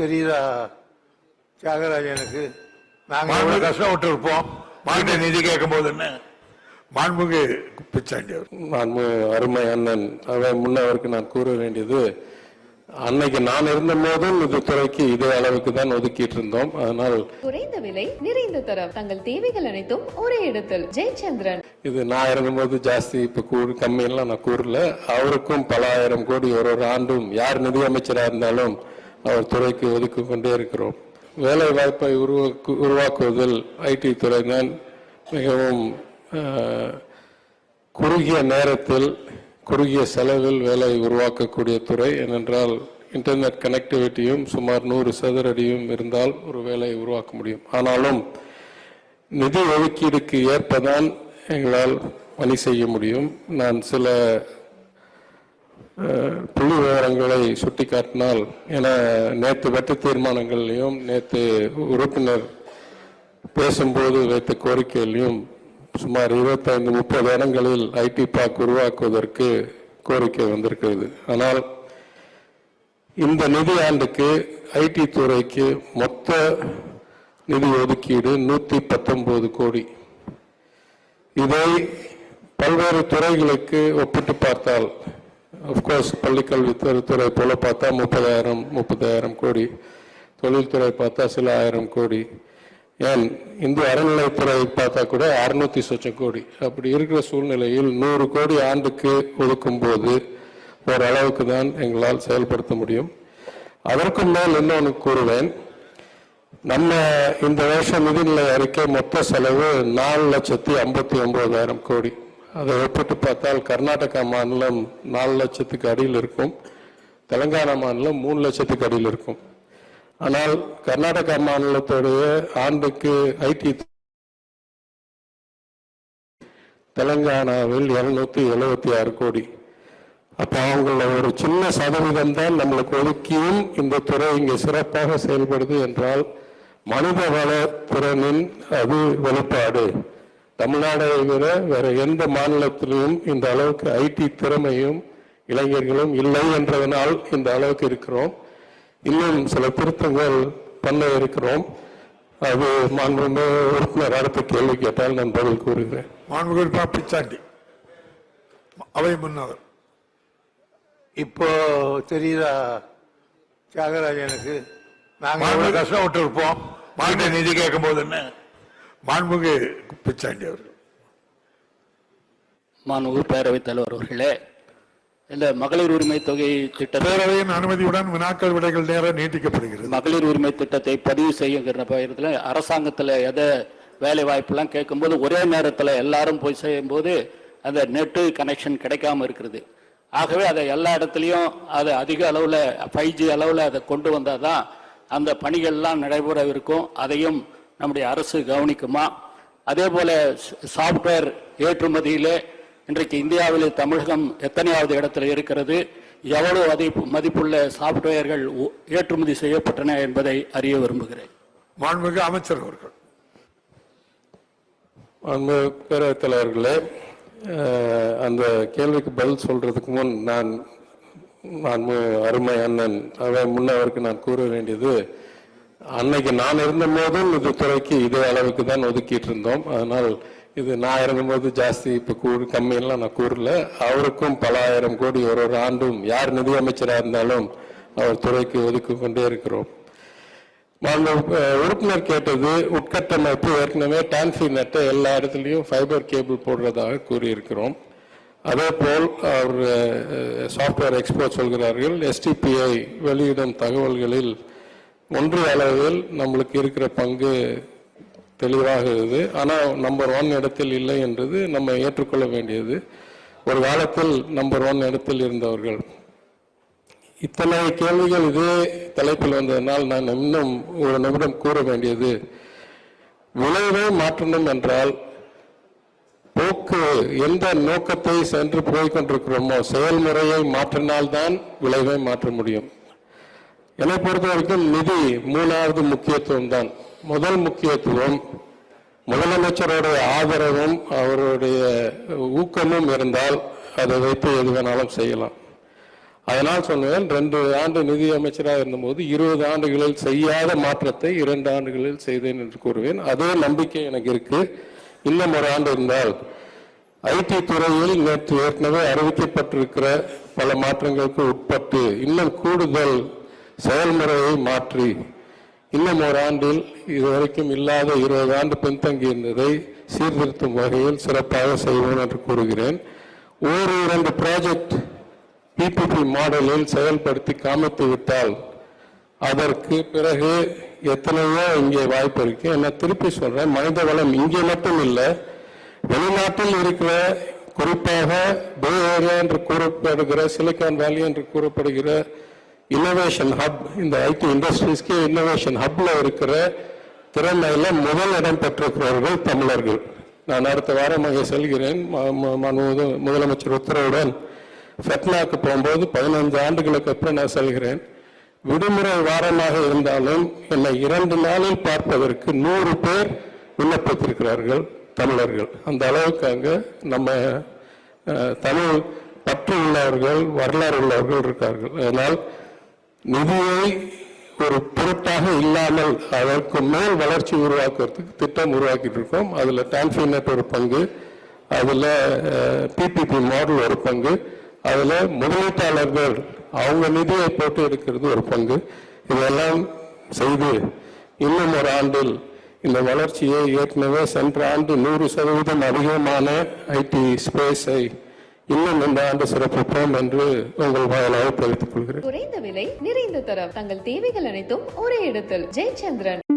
தெரியுதா தியாகராஜனுக்கு நாங்க மாண்புமிகு எவ்வளவு கஷ்டப்பட்டு இருப்போம் மாநில நிதி கேட்கும் போது என்ன? மாண்புமிகு பிச்சாண்டி அவர் அருமை அண்ணன். அவன் முன்னவருக்கு நான் கூற வேண்டியது அன்னைக்கு நான் இருந்த போதும் இது துறைக்கு இதே அளவுக்கு தான் ஒதுக்கிட்டு இருந்தோம். அதனால் குறைந்த விலை நிறைந்த தரம். தங்கள் தேவைகள் அனைத்தும் ஒரே இடத்தில். ஜெயச்சந்திரன். இது நான் இருந்தபோது ஜாஸ்தி இப்ப கூறு கம்மியெல்லாம் நான் கூறல. அவருக்கும் பல ஆயிரம் கோடி ஒரு ஒரு ஆண்டும் யார் நிதியமைச்சரா இருந்தாலும் அவர் துறைக்கு ஒதுக்கி கொண்டே இருக்கிறோம். வேலை வாய்ப்பை உருவாக்கு உருவாக்குவதில் ஐடி துறை தான் மிகவும் குறுகிய நேரத்தில் குறுகிய செலவில் வேலை உருவாக்கக்கூடிய துறை ஏனென்றால் இன்டர்நெட் கனெக்டிவிட்டியும் சுமார் நூறு சதுர அடியும் இருந்தால் ஒரு வேலையை உருவாக்க முடியும். ஆனாலும் நிதி ஒதுக்கீடுக்கு ஏற்பதான் எங்களால் பணி செய்ய முடியும். நான் சில புள்ளி விவரங்களை சுட்டிக்காட்டினால் என நேற்று வெட்ட தீர்மானங்கள்லையும் நேற்று உறுப்பினர் பேசும்போது வைத்த கோரிக்கையிலையும் சுமார் இருபத்தைந்து முப்பது இடங்களில் ஐடி பார்க் உருவாக்குவதற்கு கோரிக்கை வந்திருக்கிறது. ஆனால் இந்த நிதி ஆண்டுக்கு ஐடி துறைக்கு மொத்த நிதி ஒதுக்கீடு நூற்றி பத்தொன்பது கோடி. இதை பல்வேறு துறைகளுக்கு ஒப்பிட்டு பார்த்தால் அஃப்கோர்ஸ் பள்ளிக்கல்வித்துறை போல பார்த்தா முப்பதாயிரம் முப்பதாயிரம் கோடி. தொழில்துறை பார்த்தா சில ஆயிரம் கோடி. ஏன் இந்து அறநிலைத்துறை பார்த்தா கூட அறுநூத்தி சொச்சம் கோடி. அப்படி இருக்கிற சூழ்நிலையில் நூறு கோடி ஆண்டுக்கு ஒதுக்கும் போது ஓரளவுக்கு தான் எங்களால் செயல்படுத்த முடியும். அதற்கும் மேல் இன்னொன்று கூறுவேன். நம்ம இந்த வருஷம் நிதிநிலை அறிக்கை மொத்த செலவு நாலு லட்சத்தி ஐம்பத்தி ஒன்பதாயிரம் கோடி. அதை ஒப்பிட்டு பார்த்தால் கர்நாடகா மாநிலம் நாலு லட்சத்துக்கு அடியில் இருக்கும். தெலங்கானா மாநிலம் மூணு லட்சத்துக்கு அடியில் இருக்கும். ஆனால் கர்நாடகா மாநிலத்துடைய ஆண்டுக்கு ஐடி தெலங்கானாவில் இருநூத்தி எழுபத்தி ஆறு கோடி. அப்போ அவங்கள ஒரு சின்ன சதவீதம் தான் நம்மளுக்கு ஒதுக்கியும் இந்த துறை இங்கே சிறப்பாக செயல்படுது என்றால் மனித வள திறனின் அது வெளிப்பாடு. தமிழ்நாடை விட வேற எந்த மாநிலத்திலும் இந்த அளவுக்கு ஐடி திறமையும் இளைஞர்களும் இல்லை என்றதனால் இந்த அளவுக்கு இருக்கிறோம். இன்னும் சில திருத்தங்கள் பண்ண இருக்கிறோம். அது மாண்புமிகு உறுப்பினர் அடுத்த கேள்வி கேட்டால் நான் பதில் கூறுகிறேன். மாண்புமிகு பா பிச்சாண்டி. அவை முன்னவர். இப்போ தெரியுதா தியாகராஜனுக்கு? நாங்க மாண்புமிகு எவ்வளவு கஷ்டப்பட்டு இருப்போம். மாநில நிதி கேட்கும் போது என்ன? மாண்புமிகு பிச்சாண்டி அவர் மாண்புமிகு பேரவைத் தலைவர் அவர்களே இந்த மகளிர் உரிமை தொகை திட்டத்தை பேரவையின் அனுமதியுடன் வினாக்கள் விடைகள் நேரம் நீட்டிக்கப்படுகிறது. மகளிர் உரிமை திட்டத்தை பதிவு செய்யுங்கிற பயிரத்தில் அரசாங்கத்தில் எதை வேலை வாய்ப்பெல்லாம் கேட்கும்போது ஒரே நேரத்தில் எல்லாரும் போய் செய்யும்போது அந்த நெட்டு கனெக்ஷன் கிடைக்காம இருக்கிறது ஆகவே அதை எல்லா இடத்துலையும் அதை அதிக அளவில் ஃபைவ் ஜி அளவில் அதை கொண்டு வந்தால் தான் அந்த பணிகள்லாம் நடைபெறவிருக்கும். அதையும் நம்முடைய அரசு கவனிக்குமா? அதே போல சாஃப்ட்வேர் ஏற்றுமதியிலே இன்றைக்கு இந்தியாவில் தமிழகம் எத்தனையாவது இடத்துல இருக்கிறது? எவ்வளவு மதிப்பு மதிப்புள்ள சாஃப்ட்வேர்கள் ஏற்றுமதி செய்யப்பட்டன என்பதை அறிய விரும்புகிறேன். மாண்புமிகு அமைச்சர் அவர்கள். அன்பு பேரவைத் தலைவர்களே அந்த கேள்விக்கு பதில் சொல்றதுக்கு முன் நான் நான் அருமை அண்ணன் அவன் முன்னவருக்கு நான் கூற வேண்டியது அன்னைக்கு நான் இருந்த போதும் இது துறைக்கு இதே அளவுக்கு தான் ஒதுக்கிட்டு இருந்தோம். அதனால் இது நான் இருந்தபோது ஜாஸ்தி இப்போ கூறு கம்மியெல்லாம் நான் கூறல. அவருக்கும் பல ஆயிரம் கோடி ஒரு ஒரு ஆண்டும் யார் நிதியமைச்சராக இருந்தாலும் அவர் துறைக்கு ஒதுக்கி கொண்டே இருக்கிறோம் உறுப்பினர் கேட்டது உட்கட்டமைப்பு ஏற்கனவே டான்ஃபி நெட்டை எல்லா இடத்துலையும் ஃபைபர் கேபிள் போடுறதாக கூறியிருக்கிறோம். அதே போல் அவர் சாஃப்ட்வேர் எக்ஸ்போர்ட் சொல்கிறார்கள் எஸ்டிபிஐ வெளியிடும் தகவல்களில் ஒன்று அளவில் நம்மளுக்கு இருக்கிற பங்கு தெளிவாக இருக்குது. ஆனால் நம்பர் ஒன் இடத்தில் இல்லை என்றது நம்ம ஏற்றுக்கொள்ள வேண்டியது. ஒரு காலத்தில் நம்பர் ஒன் இடத்தில் இருந்தவர்கள். இத்தனை கேள்விகள் இதே தலைப்பில் வந்ததனால் நான் இன்னும் ஒரு நிமிடம் கூற வேண்டியது. விளைவை மாற்றணும் என்றால் போக்கு எந்த நோக்கத்தை சென்று போய்கொண்டிருக்கிறோமோ செயல்முறையை மாற்றினால்தான் விளைவை மாற்ற முடியும். என்னை பொறுத்த வரைக்கும் நிதி மூணாவது முக்கியத்துவம் தான் முதல் முக்கியத்துவம் முதலமைச்சருடைய ஆதரவும் அவருடைய ஊக்கமும் இருந்தால் அதை வைத்து எது வேணாலும் செய்யலாம். அதனால் சொன்னேன் ரெண்டு ஆண்டு நிதி அமைச்சராக இருந்தபோது இருபது ஆண்டுகளில் செய்யாத மாற்றத்தை இரண்டு ஆண்டுகளில் செய்தேன் என்று கூறுவேன். அதே நம்பிக்கை எனக்கு இருக்கு. இன்னும் ஒரு ஆண்டு இருந்தால் ஐடி துறையில் நேற்று ஏற்கனவே அறிவிக்கப்பட்டிருக்கிற பல மாற்றங்களுக்கு உட்பட்டு இன்னும் கூடுதல் செயல்முறையை மாற்றி இன்னும் ஒரு ஆண்டில் இதுவரைக்கும் இல்லாத இருபது ஆண்டு பின்தங்கி இருந்ததை சீர்திருத்தும் வகையில் சிறப்பாக செய்வோம் என்று கூறுகிறேன். ஒரு இரண்டு ப்ராஜெக்ட் பிபிபி மாடலில் செயல்படுத்தி காமித்து விட்டால் அதற்கு பிறகு எத்தனையோ இங்கே வாய்ப்பு இருக்கு. நான் திருப்பி சொல்றேன் மனித வளம் இங்கே மட்டும் இல்லை வெளிநாட்டில் இருக்கிற குறிப்பாக பே ஏரியா என்று கூறப்படுகிற சிலிக்கான் வேலி என்று கூறப்படுகிற இன்னோவேஷன் ஹப் இந்த ஐடி இண்டஸ்ட்ரீஸ்க்கு இன்னோவேஷன் ஹப்ல இருக்கிற திறமையில முதல் இடம் பெற்றிருக்கிறவர்கள் தமிழர்கள். நான் அடுத்த வாரம் அங்கே செல்கிறேன். ம- ம- முத- முதலமைச்சர் உத்தரவுடன் ஃபெட்னாக்கு போகும்போது பதினைந்து ஆண்டுகளுக்கு அப்புறம் நான் செல்கிறேன். விடுமுறை வாரமாக இருந்தாலும் என்னை இரண்டு நாளில் பார்ப்பதற்கு நூறு பேர் விண்ணப்பித்திருக்கிறார்கள் தமிழர்கள். அந்த அளவுக்கு அங்கே நம்ம தமிழ் பற்று உள்ளவர்கள் வரலாறு உள்ளவர்கள் இருக்கார்கள். அதனால் நிதியை ஒரு பொருட்டாக இல்லாமல் அதற்கு மேல் வளர்ச்சி உருவாக்குறதுக்கு திட்டம் உருவாக்கிட்டு இருக்கோம். அதில் டான்ஃபினட் ஒரு பங்கு அதில் பிபிபி மாடல் ஒரு பங்கு அதில் முதலீட்டாளர்கள் அவங்க நிதியை போட்டு எடுக்கிறது ஒரு பங்கு. இதெல்லாம் செய்து இன்னும் ஒரு ஆண்டில் இந்த வளர்ச்சியை ஏற்கனவே சென்ற ஆண்டு நூறு சதவீதம் அதிகமான ஐடி ஸ்பேஸை இன்னும் இந்த ஆண்டு சிறப்பிப்போம் என்று உங்கள் வாயிலாக தெரிவித்துக் கொள்கிறேன் குறைந்த விலை நிறைந்த தரம். தங்கள் தேவைகள் அனைத்தும் ஒரே இடத்தில். ஜெயச்சந்திரன்.